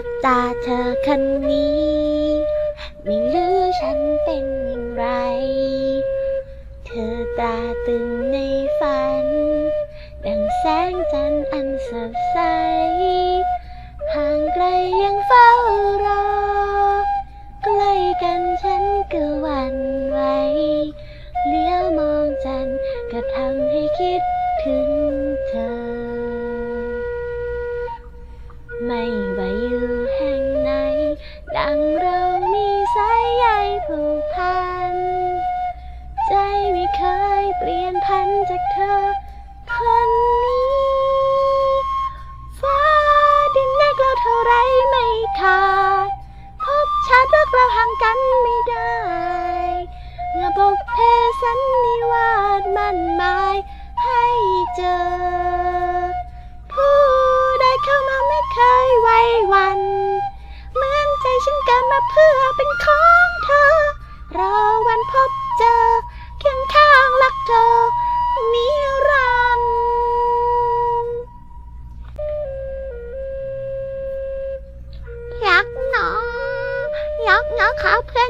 บตาเธอคนนี้ ไม่รู้ฉันเป็นอย่างไร เธอตาตึงในฝัน ดังแสงจันทร์อันสดใส ห่างไกลยังเฝ้ารอ ใกล้กันฉันก็หวั่นไหวเลี้ยวมองจันทร์ก็ทำให้คิดถึงเธอ ดังเรามีสายใยผูก เพื่อเป็นของเธอ รอวันพบเจอ เคียงข้างรักเธอ นิรันดร์รักเนาะรักเนาะค่ะเพื่อนจ๋าของนี่นี่